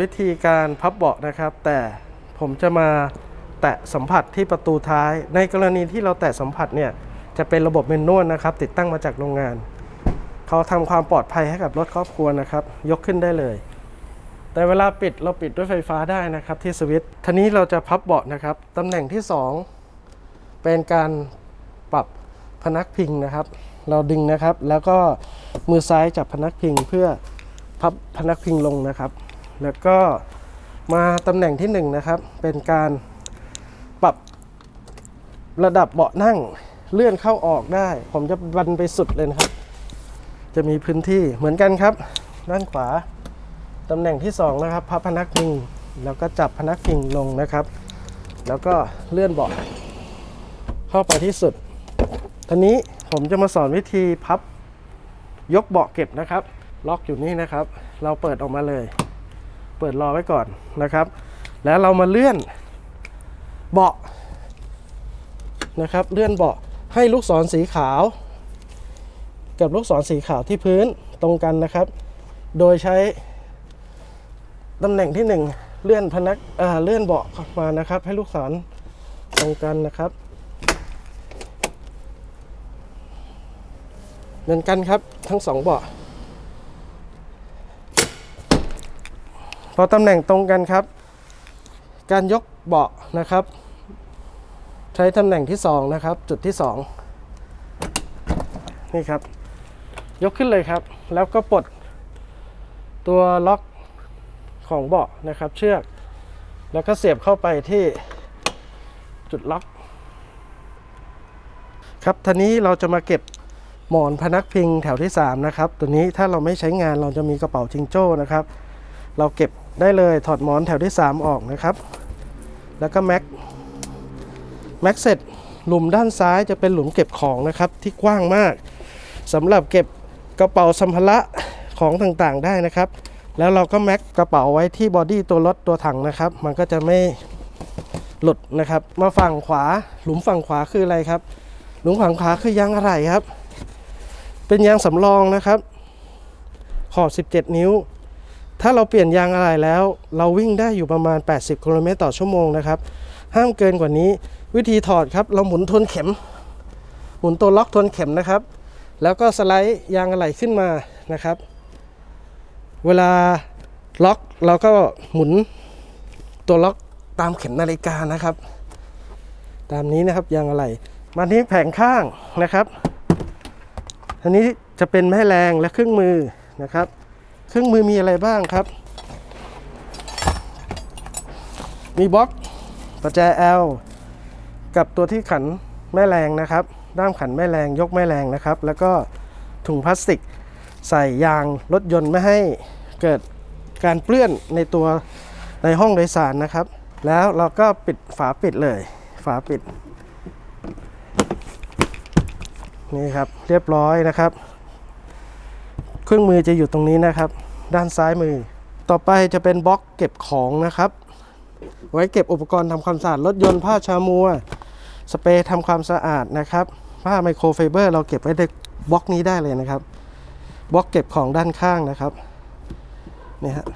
วิธีการพับเบาะนะครับ แต่ผมจะมาแตะสัมผัสที่ประตูท้าย ในกรณีที่เราแตะสัมผัสเนี่ยจะเป็นระบบเมนนวลนะครับ ติดตั้งมาจากโรงงาน เขาทำความปลอดภัยให้กับรถครอบครัวนะครับ ยกขึ้นได้เลย แต่เวลาปิดเราปิดด้วยไฟฟ้าได้นะครับ ที่สวิตช์ทีนี้เราจะพับเบาะนะครับตำแหน่งที่ 2 เป็นการปรับพนักพิงนะครับ เราดึงนะครับ แล้วก็มือซ้ายจับพนักพิงเพื่อพับพนักพิงลงนะครับ แล้วก็มาตำแหน่งที่1นงนะครับ เป็นการปรับระดับเบาะนั่งเลื่อนเข้าออกได้ ผมจะบันไปสุดเลยนะครับ จะมีพื้นที่เหมือนกันครับ ด้านขวาตำแหน่งที่2นะครับพับพนักพิงแล้วก็จับพนักพิงลงนะครับ แล้วก็เลื่อนเบาะเข้าไปที่สุดทีนี้ผมจะมาสอนวิธีพับยกเบาะเก็บนะครับ ล็อกอยู่นี่นะครับ เราเปิดออกมาเลย เปิดรอไว้ก่อนนะครับ แล้วเรามาเลื่อนเบาะนะครับ เลื่อนเบาะให้ลูกศรสีขาว กับลูกศรสีขาวที่พื้นตรงกันนะครับ โดยใช้ตำแหน่งที่ 1 เลื่อนพนักเเลื่อนเบาะมานะครับ ให้ลูกศรตรงกันนะครับเหมือนกันครับทั้งสองเบาะ พอตำแหน่งตรงกันครับ การยกเบาะนะครับ ใช้ตำแหน่งที่ 2 นะครับ จุดที่ 2 นี่ครับ ยกขึ้นเลยครับ แล้วก็ปลดตัวล็อกของเบาะนะครับ เชือก แล้วก็เสียบเข้าไปที่จุดล็อกครับทีนี้เราจะมาเก็บหมอนพนักพิงแถวที่ 3 นะครับ ตัวนี้ถ้าเราไม่ใช้งานเราจะมีกระเป๋าจิงโจ้นะครับ เราเก็บ ได้เลยถอดหมอนแถวที่ 3 ออกนะครับ แล้วก็แม็กแม็กเสร็จหลุมด้านซ้ายจะเป็นหลุมเก็บของนะครับที่กว้างมากสำหรับเก็บกระเป๋าสัมภาระของต่างๆได้นะครับ แล้วเราก็แม็กกระเป๋าไว้ที่บอดี้ตัวรถตัวถังนะครับ มันก็จะไม่หลุดนะครับ มาฝั่งขวาหลุมฝั่งขวาคืออะไรครับ หลุมฝั่งขวาคือยางอะไรครับ เป็นยางสำรองนะครับ ขอบ 17 นิ้ว ถ้าเราเปลี่ยนยางอะไรแล้ว เราวิ่งได้อยู่ประมาณ 80กิโลเมตรต่อชั่วโมงนะครับ ห้ามเกินกว่านี้ วิธีถอดครับ เราหมุนทวนเข็ม หมุนตัวล็อกทวนเข็มนะครับ แล้วก็สไลด์ยางอะไรขึ้นมานะครับ เวลาล็อกเราก็หมุนตัวล็อกตามเข็มนาฬิกานะครับ ตามนี้นะครับยางอะไรมาที่แผงข้างนะครับอันนี้จะเป็นแม่แรงและเครื่องมือนะครับ เครื่องมือมีอะไรบ้างครับ มีบล็อกประแจ L กับตัวที่ขันแม่แรงนะครับ ด้ามขันแม่แรงยกแม่แรงนะครับ แล้วก็ถุงพลาสติกใส่ยางรถยนต์ไม่ให้เกิดการเปื้อนในตัวในห้องโดยสารนะครับ แล้วเราก็ปิดฝาปิดเลย ฝาปิด นี่ครับเรียบร้อยนะครับ เครื่องมือจะอยู่ตรงนี้นะครับ ด้านซ้ายมือ ต่อไปจะเป็นบล็อกเก็บของนะครับ ไว้เก็บอุปกรณ์ทำความสะอาดรถยนต์ผ้าชามัว สเปรย์ทำความสะอาดนะครับ ผ้าไมโครไฟเบอร์เราเก็บไว้ในบล็อกนี้ได้เลยนะครับบล็อกเก็บของด้านข้างนะครับนี่ฮะ